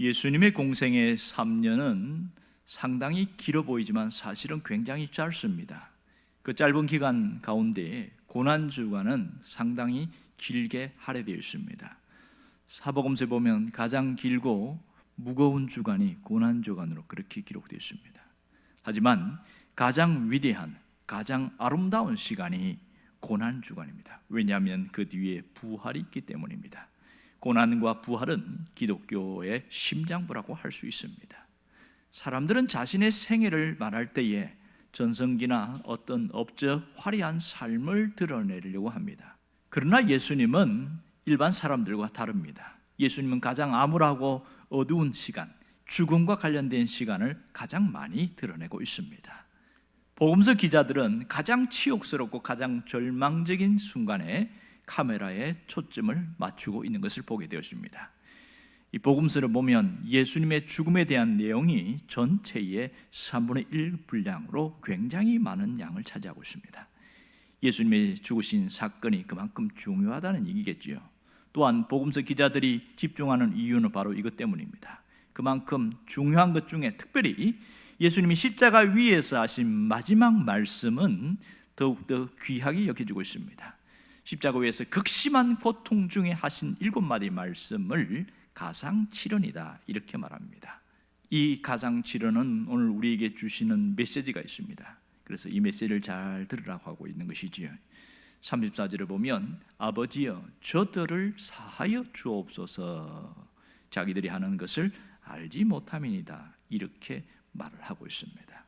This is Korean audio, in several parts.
예수님의 공생의 3년은 상당히 길어 보이지만 사실은 굉장히 짧습니다. 그 짧은 기간 가운데 고난 주간은 상당히 길게 할애되어 있습니다. 사복음서에 보면 가장 길고 무거운 주간이 고난 주간으로 그렇게 기록되어 있습니다. 하지만 가장 위대한 가장 아름다운 시간이 고난 주간입니다. 왜냐하면 그 뒤에 부활이 있기 때문입니다. 고난과 부활은 기독교의 심장부라고 할 수 있습니다. 사람들은 자신의 생애를 말할 때에 전성기나 어떤 업적 화려한 삶을 드러내려고 합니다. 그러나 예수님은 일반 사람들과 다릅니다. 예수님은 가장 암울하고 어두운 시간, 죽음과 관련된 시간을 가장 많이 드러내고 있습니다. 복음서 기자들은 가장 치욕스럽고 가장 절망적인 순간에 카메라에 초점을 맞추고 있는 것을 보게 되었습니다. 이 복음서를 보면 예수님의 죽음에 대한 내용이 전체의 3분의 1 분량으로 굉장히 많은 양을 차지하고 있습니다. 예수님의 죽으신 사건이 그만큼 중요하다는 얘기겠지요. 또한 복음서 기자들이 집중하는 이유는 바로 이것 때문입니다. 그만큼 중요한 것 중에 특별히 예수님이 십자가 위에서 하신 마지막 말씀은 더욱더 귀하게 여겨지고 있습니다. 십자가 위에서 극심한 고통 중에 하신 일곱 마디 말씀을 가상칠언이다 이렇게 말합니다. 이 가상칠언은 오늘 우리에게 주시는 메시지가 있습니다. 그래서 이 메시지를 잘 들으라고 하고 있는 것이지요. 34절을 보면 아버지여 저들을 사하여 주옵소서 자기들이 하는 것을 알지 못함이니다 이렇게 말을 하고 있습니다.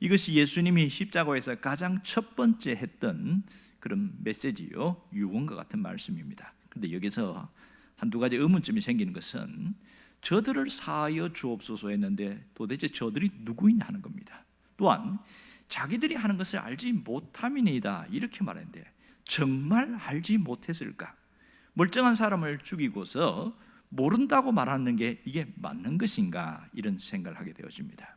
이것이 예수님이 십자가에서 가장 첫 번째 했던 그런 메시지요 유언과 같은 말씀입니다. 그런데 여기서 한두 가지 의문점이 생기는 것은 저들을 사하여 주옵소서 했는데 도대체 저들이 누구이냐 하는 겁니다. 또한 자기들이 하는 것을 알지 못함이니다 이렇게 말했는데 정말 알지 못했을까? 멀쩡한 사람을 죽이고서 모른다고 말하는 게 이게 맞는 것인가 이런 생각을 하게 되어집니다.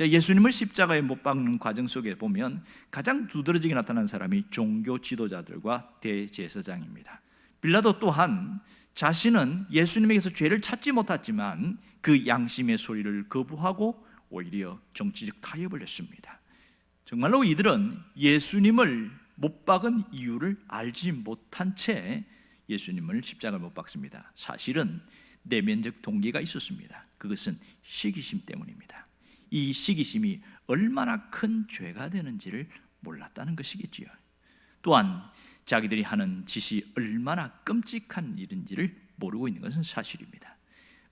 예수님을 십자가에 못 박는 과정 속에 보면 가장 두드러지게 나타난 사람이 종교 지도자들과 대제사장입니다. 빌라도 또한 자신은 예수님에게서 죄를 찾지 못했지만 그 양심의 소리를 거부하고 오히려 정치적 타협을 했습니다. 정말로 이들은 예수님을 못 박은 이유를 알지 못한 채 예수님을 십자가를 못 박습니다. 사실은 내면적 동기가 있었습니다. 그것은 시기심 때문입니다. 이 시기심이 얼마나 큰 죄가 되는지를 몰랐다는 것이겠지요. 또한 자기들이 하는 짓이 얼마나 끔찍한 일인지를 모르고 있는 것은 사실입니다.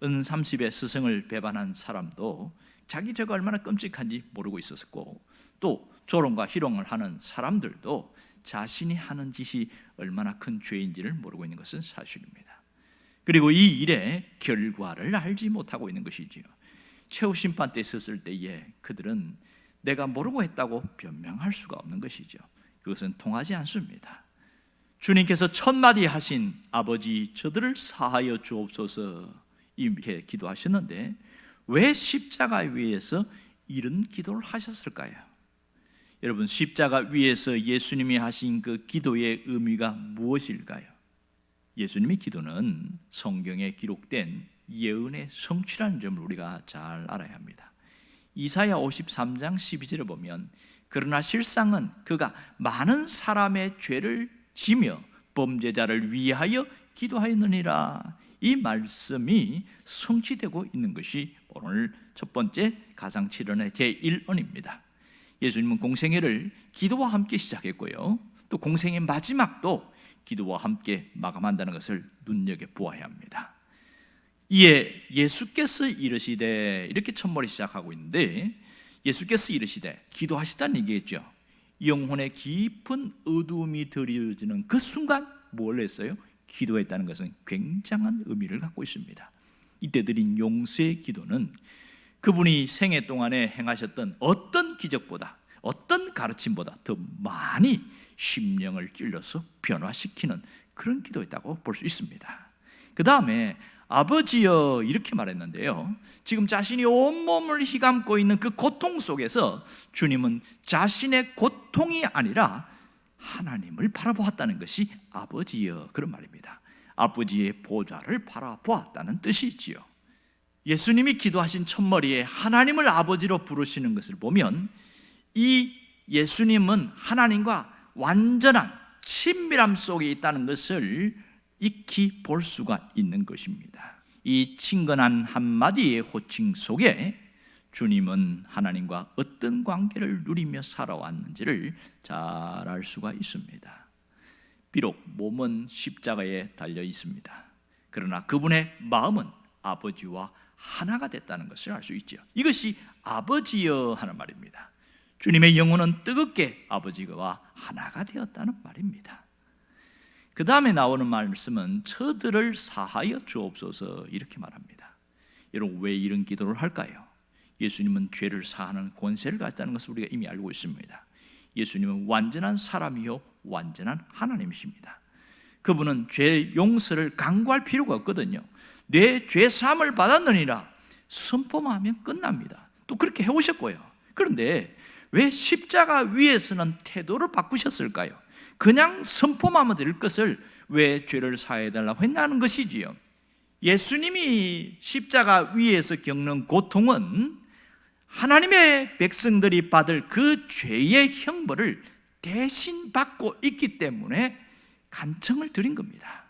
은 30의 스승을 배반한 사람도 자기 죄가 얼마나 끔찍한지 모르고 있었고 또 조롱과 희롱을 하는 사람들도 자신이 하는 짓이 얼마나 큰 죄인지를 모르고 있는 것은 사실입니다. 그리고 이 일의 결과를 알지 못하고 있는 것이지요. 최후 심판 때 있었을 때에 그들은 내가 모르고 했다고 변명할 수가 없는 것이죠. 그것은 통하지 않습니다. 주님께서 첫 마디 하신 아버지 저들을 사하여 주옵소서 이렇게 기도하셨는데 왜 십자가 위에서 이런 기도를 하셨을까요? 여러분 십자가 위에서 예수님이 하신 그 기도의 의미가 무엇일까요? 예수님의 기도는 성경에 기록된 예언의 성취라는 점을 우리가 잘 알아야 합니다. 이사야 53장 12절을 보면 그러나 실상은 그가 많은 사람의 죄를 지며 범죄자를 위하여 기도하였느니라. 이 말씀이 성취되고 있는 것이 오늘 첫 번째 가상칠언의 제1언입니다. 예수님은 공생애를 기도와 함께 시작했고요. 또 공생의 마지막도 기도와 함께 마감한다는 것을 눈여겨 보아야 합니다. 이에 예수께서 이르시되 이렇게 첫머리 시작하고 있는데 예수께서 이르시되 기도하시다는 얘기겠죠. 영혼의 깊은 어두움이 드리워지는 그 순간 뭘 했어요? 기도했다는 것은 굉장한 의미를 갖고 있습니다. 이때 드린 용서의 기도는 그분이 생애 동안에 행하셨던 어떤 기적보다 어떤 가르침보다 더 많이 심령을 찔러서 변화시키는 그런 기도였다고 볼 수 있습니다. 그 다음에 아버지여 이렇게 말했는데요. 지금 자신이 온몸을 휘감고 있는 그 고통 속에서 주님은 자신의 고통이 아니라 하나님을 바라보았다는 것이 아버지여 그런 말입니다. 아버지의 보좌를 바라보았다는 뜻이지요. 예수님이 기도하신 첫머리에 하나님을 아버지로 부르시는 것을 보면 이 예수님은 하나님과 완전한 친밀함 속에 있다는 것을 익히 볼 수가 있는 것입니다. 이 친근한 한마디의 호칭 속에 주님은 하나님과 어떤 관계를 누리며 살아왔는지를 잘 알 수가 있습니다. 비록 몸은 십자가에 달려 있습니다. 그러나 그분의 마음은 아버지와 하나가 됐다는 것을 알 수 있죠. 이것이 아버지여 하는 말입니다. 주님의 영혼은 뜨겁게 아버지와 하나가 되었다는 말입니다. 그 다음에 나오는 말씀은 저들을 사하여 주옵소서 이렇게 말합니다. 여러분 왜 이런 기도를 할까요? 예수님은 죄를 사하는 권세를 가졌다는 것을 우리가 이미 알고 있습니다. 예수님은 완전한 사람이요 완전한 하나님이십니다. 그분은 죄 용서를 강구할 필요가 없거든요. 내죄 사함을 받았느니라 선포하면 끝납니다. 또 그렇게 해오셨고요. 그런데 왜 십자가 위에서는 태도를 바꾸셨을까요? 그냥 선포하면 될 것을 왜 죄를 사해달라고 했냐는 것이지요. 예수님이 십자가 위에서 겪는 고통은 하나님의 백성들이 받을 그 죄의 형벌을 대신 받고 있기 때문에 간청을 드린 겁니다.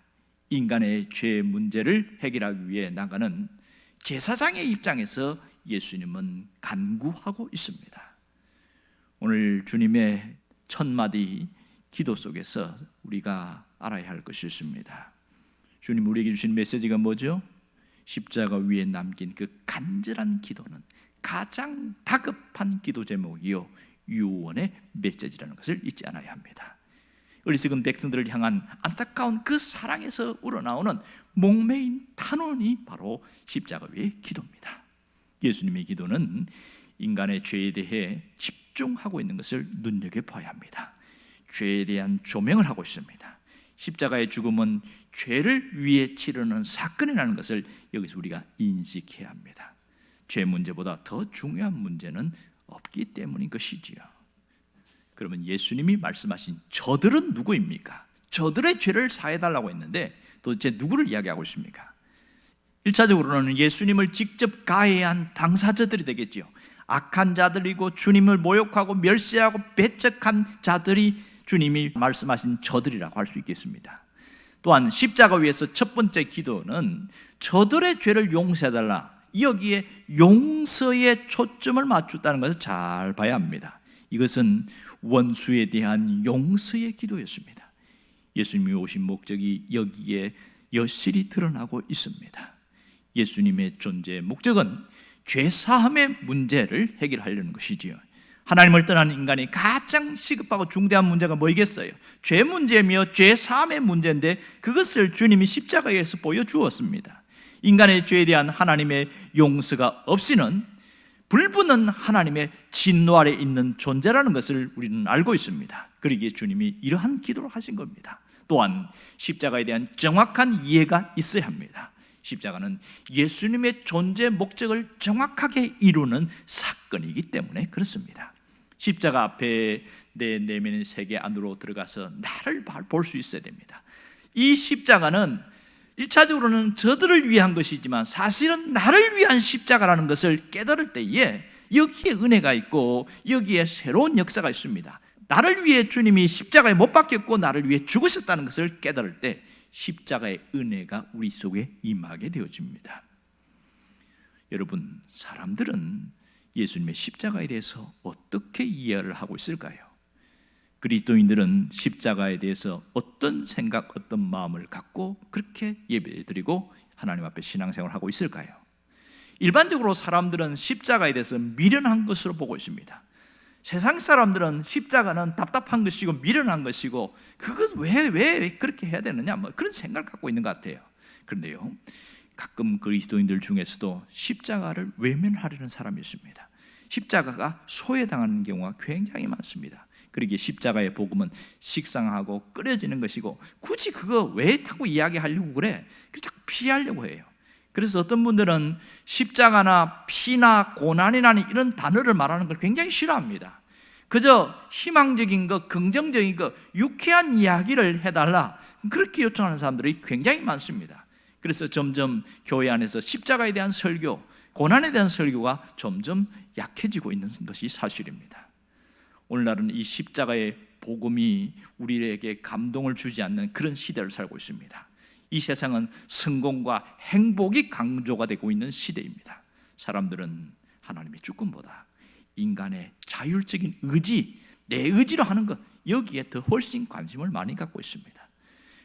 인간의 죄 문제를 해결하기 위해 나가는 제사장의 입장에서 예수님은 간구하고 있습니다. 오늘 주님의 첫 마디 기도 속에서 우리가 알아야 할 것이 있습니다. 주님 우리에게 주신 메시지가 뭐죠? 십자가 위에 남긴 그 간절한 기도는 가장 다급한 기도 제목이요 유언의 메시지라는 것을 잊지 않아야 합니다. 어리석은 백성들을 향한 안타까운 그 사랑에서 우러나오는 목매인 탄원이 바로 십자가 위의 기도입니다. 예수님의 기도는 인간의 죄에 대해 집중하고 있는 것을 눈여겨 봐야 합니다. 죄에 대한 조명을 하고 있습니다. 십자가의 죽음은 죄를 위해 치르는 사건이라는 것을 여기서 우리가 인식해야 합니다. 죄 문제보다 더 중요한 문제는 없기 때문인 것이지요. 그러면 예수님이 말씀하신 저들은 누구입니까? 저들의 죄를 사해달라고 했는데 도대체 누구를 이야기하고 있습니까? 1차적으로는 예수님을 직접 가해한 당사자들이 되겠지요. 악한 자들이고 주님을 모욕하고 멸시하고 배척한 자들이 주님이 말씀하신 저들이라고 할 수 있겠습니다. 또한 십자가 위에서 첫 번째 기도는 저들의 죄를 용서해달라. 여기에 용서에 초점을 맞췄다는 것을 잘 봐야 합니다. 이것은 원수에 대한 용서의 기도였습니다. 예수님이 오신 목적이 여기에 여실히 드러나고 있습니다. 예수님의 존재의 목적은 죄사함의 문제를 해결하려는 것이지요. 하나님을 떠난 인간이 가장 시급하고 중대한 문제가 뭐이겠어요? 죄 문제며 죄 사함의 문제인데 그것을 주님이 십자가에서 보여주었습니다. 인간의 죄에 대한 하나님의 용서가 없이는 불붙는 하나님의 진노 아래 있는 존재라는 것을 우리는 알고 있습니다. 그러기에 주님이 이러한 기도를 하신 겁니다. 또한 십자가에 대한 정확한 이해가 있어야 합니다. 십자가는 예수님의 존재 목적을 정확하게 이루는 사건이기 때문에 그렇습니다. 십자가 앞에 내 내면의 세계 안으로 들어가서 나를 볼 수 있어야 됩니다. 이 십자가는 1차적으로는 저들을 위한 것이지만 사실은 나를 위한 십자가라는 것을 깨달을 때에 여기에 은혜가 있고 여기에 새로운 역사가 있습니다. 나를 위해 주님이 십자가에 못 박혔고 나를 위해 죽으셨다는 것을 깨달을 때 십자가의 은혜가 우리 속에 임하게 되어집니다. 여러분, 사람들은 예수님의 십자가에 대해서 어떻게 이해를 하고 있을까요? 그리스도인들은 십자가에 대해서 어떤 생각, 어떤 마음을 갖고 그렇게 예배드리고 하나님 앞에 신앙생활을 하고 있을까요? 일반적으로 사람들은 십자가에 대해서 미련한 것으로 보고 있습니다. 세상 사람들은 십자가는 답답한 것이고 미련한 것이고 그것 왜, 왜 그렇게 해야 되느냐 뭐 그런 생각을 갖고 있는 것 같아요. 그런데요, 가끔 그리스도인들 중에서도 십자가를 외면하려는 사람이 있습니다. 십자가가 소외당하는 경우가 굉장히 많습니다. 그러기에 십자가의 복음은 식상하고 끓여지는 것이고 굳이 그거 왜 타고 이야기하려고 그래? 자꾸 피하려고 해요. 그래서 어떤 분들은 십자가나 피나 고난이라는 이런 단어를 말하는 걸 굉장히 싫어합니다. 그저 희망적인 것, 긍정적인 것, 유쾌한 이야기를 해달라. 그렇게 요청하는 사람들이 굉장히 많습니다. 그래서 점점 교회 안에서 십자가에 대한 설교, 고난에 대한 설교가 점점 약해지고 있는 것이 사실입니다. 오늘날은 이 십자가의 복음이 우리에게 감동을 주지 않는 그런 시대를 살고 있습니다. 이 세상은 성공과 행복이 강조가 되고 있는 시대입니다. 사람들은 하나님의 주권보다 인간의 자율적인 의지, 내 의지로 하는 것 여기에 더 훨씬 관심을 많이 갖고 있습니다.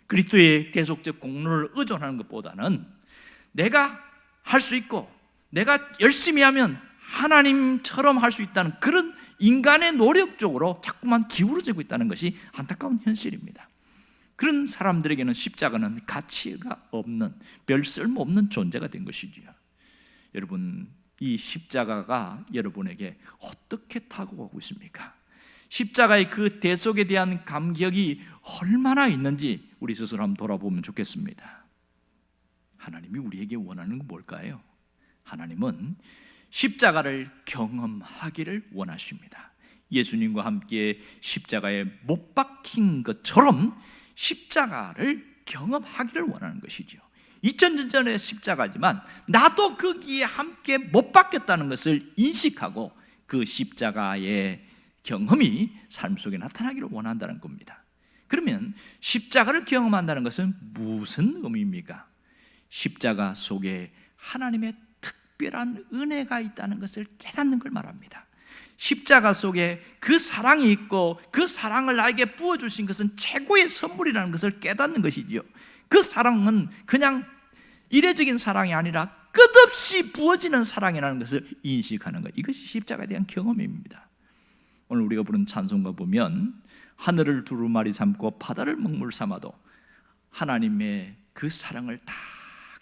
그리스도의 계속적 공로를 의존하는 것보다는 내가 할 수 있고 내가 열심히 하면 하나님처럼 할 수 있다는 그런 인간의 노력 쪽으로 자꾸만 기울어지고 있다는 것이 안타까운 현실입니다. 그런 사람들에게는 십자가는 가치가 없는 별 쓸모 없는 존재가 된 것이지요. 여러분 이 십자가가 여러분에게 어떻게 타고가고 있습니까? 십자가의 그 대속에 대한 감격이 얼마나 있는지 우리 스스로 한번 돌아보면 좋겠습니다. 하나님이 우리에게 원하는 건 뭘까요? 하나님은 십자가를 경험하기를 원하십니다. 예수님과 함께 십자가에 못 박힌 것처럼 십자가를 경험하기를 원하는 것이죠. 2000년 전의 십자가지만 나도 거기에 함께 못 박혔다는 것을 인식하고 그 십자가의 경험이 삶 속에 나타나기를 원한다는 겁니다. 그러면 십자가를 경험한다는 것은 무슨 의미입니까? 십자가 속에 하나님의 특별한 은혜가 있다는 것을 깨닫는 걸 말합니다. 십자가 속에 그 사랑이 있고 그 사랑을 나에게 부어주신 것은 최고의 선물이라는 것을 깨닫는 것이지요. 그 사랑은 그냥 이례적인 사랑이 아니라 끝없이 부어지는 사랑이라는 것을 인식하는 것. 이것이 십자가에 대한 경험입니다. 오늘 우리가 부른 찬송가 보면 하늘을 두루마리 삼고 바다를 먹물 삼아도 하나님의 그 사랑을 다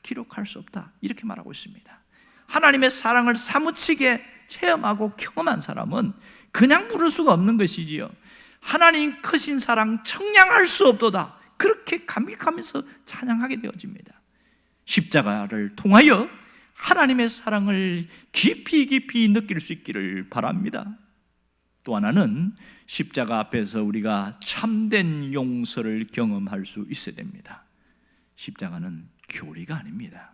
기록할 수 없다. 이렇게 말하고 있습니다. 하나님의 사랑을 사무치게 체험하고 경험한 사람은 그냥 부를 수가 없는 것이지요. 하나님 크신 사랑 청량할 수 없도다. 그렇게 감격하면서 찬양하게 되어집니다. 십자가를 통하여 하나님의 사랑을 깊이 깊이 느낄 수 있기를 바랍니다. 또 하나는 십자가 앞에서 우리가 참된 용서를 경험할 수 있어야 됩니다. 십자가는 교리가 아닙니다.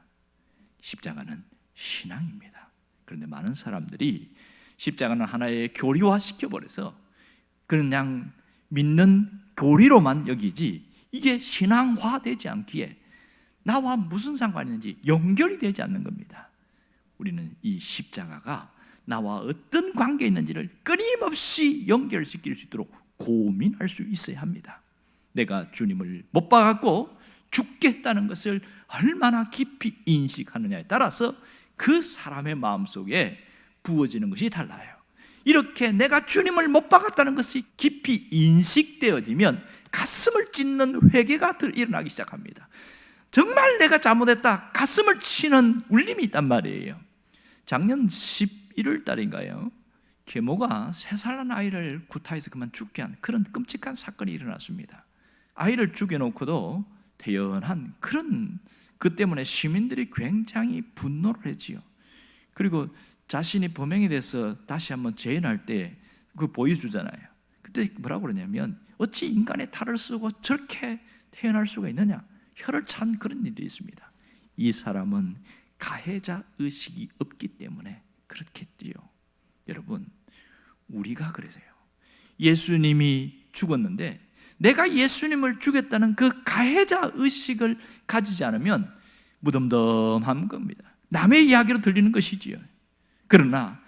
십자가는 신앙입니다. 그런데 많은 사람들이 십자가는 하나의 교리화 시켜버려서 그냥 믿는 교리로만 여기지 이게 신앙화 되지 않기에 나와 무슨 상관이 있는지 연결이 되지 않는 겁니다. 우리는 이 십자가가 나와 어떤 관계 있는지를 끊임없이 연결시킬 수 있도록 고민할 수 있어야 합니다. 내가 주님을 못 박았고 죽겠다는 것을 얼마나 깊이 인식하느냐에 따라서 그 사람의 마음 속에 부어지는 것이 달라요. 이렇게 내가 주님을 못 박았다는 것이 깊이 인식되어지면 가슴을 찢는 회개가 일어나기 시작합니다. 정말 내가 잘못했다. 가슴을 치는 울림이 있단 말이에요. 작년 11월 달인가요? 계모가 세 살 난 아이를 구타해서 그만 죽게 한 그런 끔찍한 사건이 일어났습니다. 아이를 죽여놓고도 태연한 그런 그 때문에 시민들이 굉장히 분노를 했지요. 그리고 자신이 범행에 대해서 다시 한번 재연할 때 그 보여주잖아요. 그때 뭐라고 그러냐면 어찌 인간의 탈을 쓰고 저렇게 태어날 수가 있느냐? 혀를 찬 그런 일이 있습니다. 이 사람은 가해자 의식이 없기 때문에 그렇겠지요. 여러분, 우리가 그러세요. 예수님이 죽었는데 내가 예수님을 죽였다는 그 가해자 의식을 가지지 않으면 무덤덤한 겁니다. 남의 이야기로 들리는 것이지요. 그러나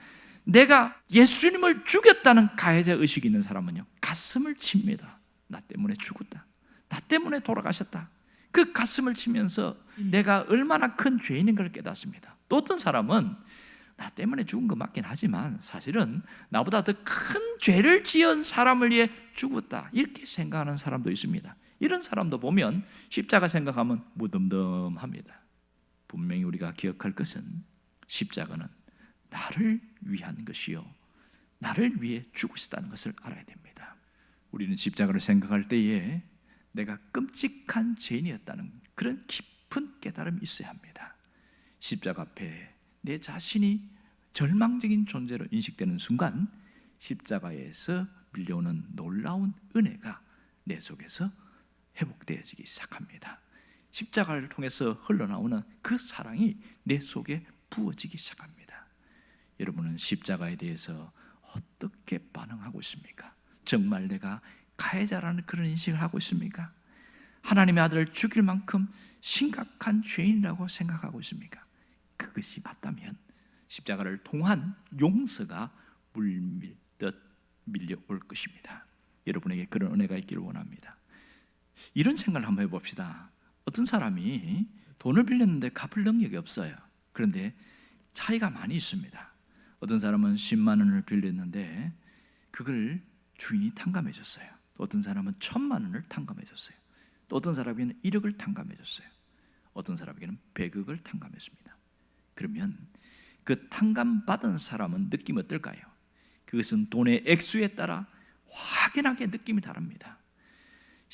내가 예수님을 죽였다는 가해자 의식이 있는 사람은요, 가슴을 칩니다. 나 때문에 죽었다. 나 때문에 돌아가셨다. 그 가슴을 치면서 내가 얼마나 큰 죄인인 걸 깨닫습니다. 또 어떤 사람은 나 때문에 죽은 것 맞긴 하지만 사실은 나보다 더 큰 죄를 지은 사람을 위해 죽었다. 이렇게 생각하는 사람도 있습니다. 이런 사람도 보면 십자가 생각하면 무덤덤합니다. 분명히 우리가 기억할 것은 십자가는 나를 위한 것이요. 나를 위해 죽으셨다는 것을 알아야 됩니다. 우리는 십자가를 생각할 때에 내가 끔찍한 죄인이었다는 그런 깊은 깨달음이 있어야 합니다. 십자가 앞에 내 자신이 절망적인 존재로 인식되는 순간 십자가에서 밀려오는 놀라운 은혜가 내 속에서 회복되어지기 시작합니다. 십자가를 통해서 흘러나오는 그 사랑이 내 속에 부어지기 시작합니다. 여러분은 십자가에 대해서 어떻게 반응하고 있습니까? 정말 내가 가해자라는 그런 인식을 하고 있습니까? 하나님의 아들을 죽일 만큼 심각한 죄인이라고 생각하고 있습니까? 그것이 맞다면 십자가를 통한 용서가 물밀듯 밀려올 것입니다. 여러분에게 그런 은혜가 있기를 원합니다. 이런 생각을 한번 해봅시다. 어떤 사람이 돈을 빌렸는데 갚을 능력이 없어요. 그런데 차이가 많이 있습니다. 어떤 사람은 10만 원을 빌렸는데 그걸 주인이 탕감해 줬어요. 또 어떤 사람은 천만 원을 탕감해 줬어요. 또 어떤 사람에게는 1억을 탕감해 줬어요. 어떤 사람에게는 100억을 탕감했습니다. 그러면 그 탕감받은 사람은 느낌 어떨까요? 그것은 돈의 액수에 따라 확연하게 느낌이 다릅니다.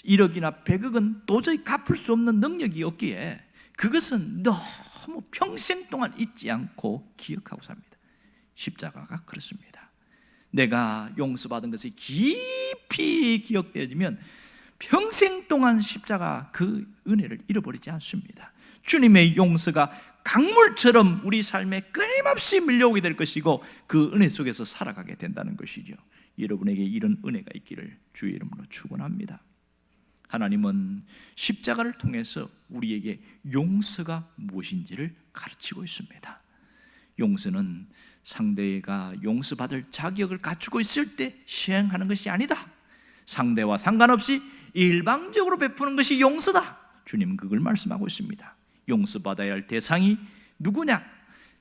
1억이나 100억은 도저히 갚을 수 없는 능력이 없기에 그것은 너무 평생 동안 잊지 않고 기억하고 삽니다. 십자가가 그렇습니다. 내가 용서받은 것이 깊이 기억되어지면 평생 동안 십자가 그 은혜를 잃어버리지 않습니다. 주님의 용서가 강물처럼 우리 삶에 끊임없이 밀려오게 될 것이고 그 은혜 속에서 살아가게 된다는 것이죠. 여러분에게 이런 은혜가 있기를 주의 이름으로 축원합니다. 하나님은 십자가를 통해서 우리에게 용서가 무엇인지를 가르치고 있습니다. 용서는 상대가 용서받을 자격을 갖추고 있을 때 시행하는 것이 아니다. 상대와 상관없이 일방적으로 베푸는 것이 용서다. 주님 그걸 말씀하고 있습니다. 용서받아야 할 대상이 누구냐?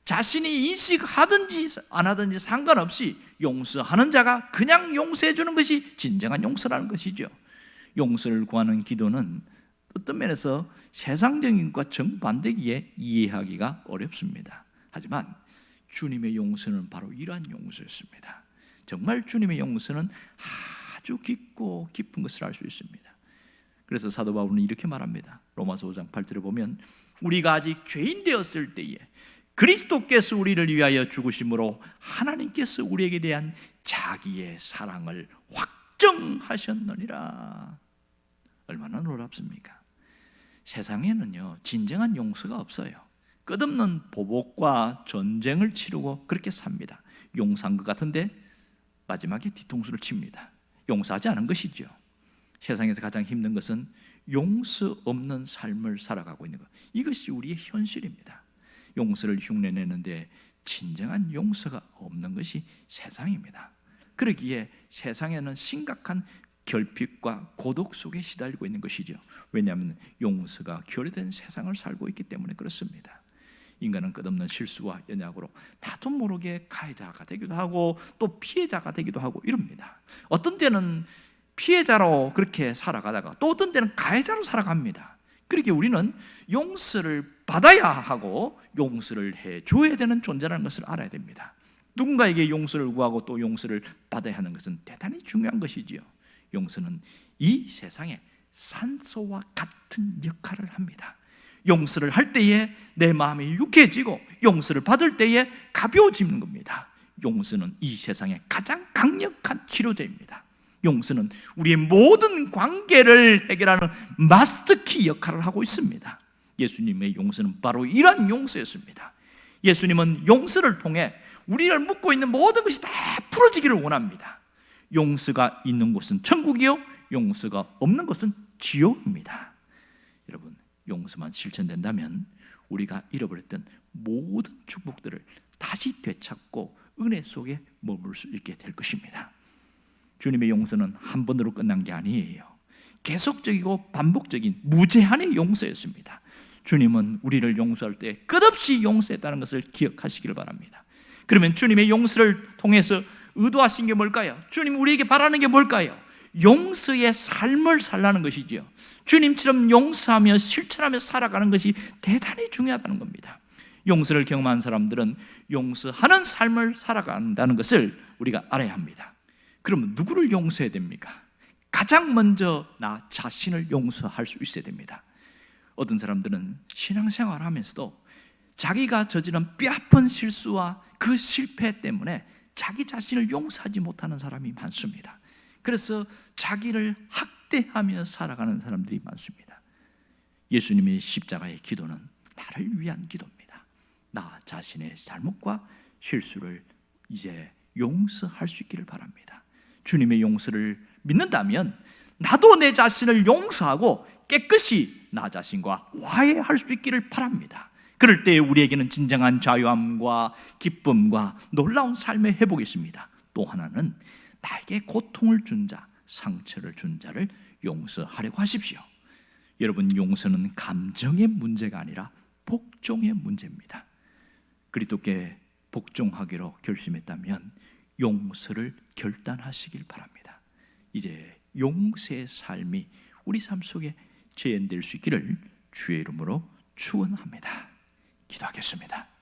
자신이 인식하든지 안 하든지 상관없이 용서하는 자가 그냥 용서해 주는 것이 진정한 용서라는 것이죠. 용서를 구하는 기도는 어떤 면에서 세상적인 것과 정반대기에 이해하기가 어렵습니다. 하지만 주님의 용서는 바로 이러한 용서였습니다. 정말 주님의 용서는 아주 깊고 깊은 것을 알 수 있습니다. 그래서 사도 바울은 이렇게 말합니다. 로마서 5장 8절에 보면 우리가 아직 죄인 되었을 때에 그리스도께서 우리를 위하여 죽으심으로 하나님께서 우리에게 대한 자기의 사랑을 확정하셨느니라. 얼마나 놀랍습니까? 세상에는요, 진정한 용서가 없어요. 끝없는 보복과 전쟁을 치르고 그렇게 삽니다. 용서한 것 같은데 마지막에 뒤통수를 칩니다. 용서하지 않은 것이죠. 세상에서 가장 힘든 것은 용서 없는 삶을 살아가고 있는 것. 이것이 우리의 현실입니다. 용서를 흉내내는데 진정한 용서가 없는 것이 세상입니다. 그러기에 세상에는 심각한 결핍과 고독 속에 시달리고 있는 것이죠. 왜냐하면 용서가 결여된 세상을 살고 있기 때문에 그렇습니다. 인간은 끝없는 실수와 연약으로 나도 모르게 가해자가 되기도 하고 또 피해자가 되기도 하고 이럽니다. 어떤 때는 피해자로 그렇게 살아가다가 또 어떤 때는 가해자로 살아갑니다. 그렇게 우리는 용서를 받아야 하고 용서를 해 줘야 되는 존재라는 것을 알아야 됩니다. 누군가에게 용서를 구하고 또 용서를 받아야 하는 것은 대단히 중요한 것이지요. 용서는 이 세상에 산소와 같은 역할을 합니다. 용서를 할 때에 내 마음이 유쾌해지고 용서를 받을 때에 가벼워지는 겁니다. 용서는 이 세상에 가장 강력한 치료제입니다. 용서는 우리의 모든 관계를 해결하는 마스터키 역할을 하고 있습니다. 예수님의 용서는 바로 이러한 용서였습니다. 예수님은 용서를 통해 우리를 묶고 있는 모든 것이 다 풀어지기를 원합니다. 용서가 있는 곳은 천국이요, 용서가 없는 곳은 지옥입니다. 여러분, 용서만 실천된다면 우리가 잃어버렸던 모든 축복들을 다시 되찾고 은혜 속에 머물 수 있게 될 것입니다. 주님의 용서는 한 번으로 끝난 게 아니에요. 계속적이고 반복적인 무제한의 용서였습니다. 주님은 우리를 용서할 때 끝없이 용서했다는 것을 기억하시기를 바랍니다. 그러면 주님의 용서를 통해서 의도하신 게 뭘까요? 주님 우리에게 바라는 게 뭘까요? 용서의 삶을 살라는 것이죠. 주님처럼 용서하며 실천하며 살아가는 것이 대단히 중요하다는 겁니다. 용서를 경험한 사람들은 용서하는 삶을 살아간다는 것을 우리가 알아야 합니다. 그러면 누구를 용서해야 됩니까? 가장 먼저 나 자신을 용서할 수 있어야 됩니다. 어떤 사람들은 신앙생활 하면서도 자기가 저지른 뼈아픈 실수와 그 실패 때문에 자기 자신을 용서하지 못하는 사람이 많습니다. 그래서 자기를 학대하며 살아가는 사람들이 많습니다. 예수님의 십자가의 기도는 나를 위한 기도입니다. 나 자신의 잘못과 실수를 이제 용서할 수 있기를 바랍니다. 주님의 용서를 믿는다면 나도 내 자신을 용서하고 깨끗이 나 자신과 화해할 수 있기를 바랍니다. 그럴 때 우리에게는 진정한 자유함과 기쁨과 놀라운 삶의 회복이 있습니다. 또 하나는 나에게 고통을 준 자, 상처를 준 자를 용서하려고 하십시오. 여러분 용서는 감정의 문제가 아니라 복종의 문제입니다. 그리스도께 복종하기로 결심했다면 용서를 결단하시길 바랍니다. 이제 용서의 삶이 우리 삶 속에 재현될 수 있기를 주의 이름으로 축원합니다. 기도하겠습니다.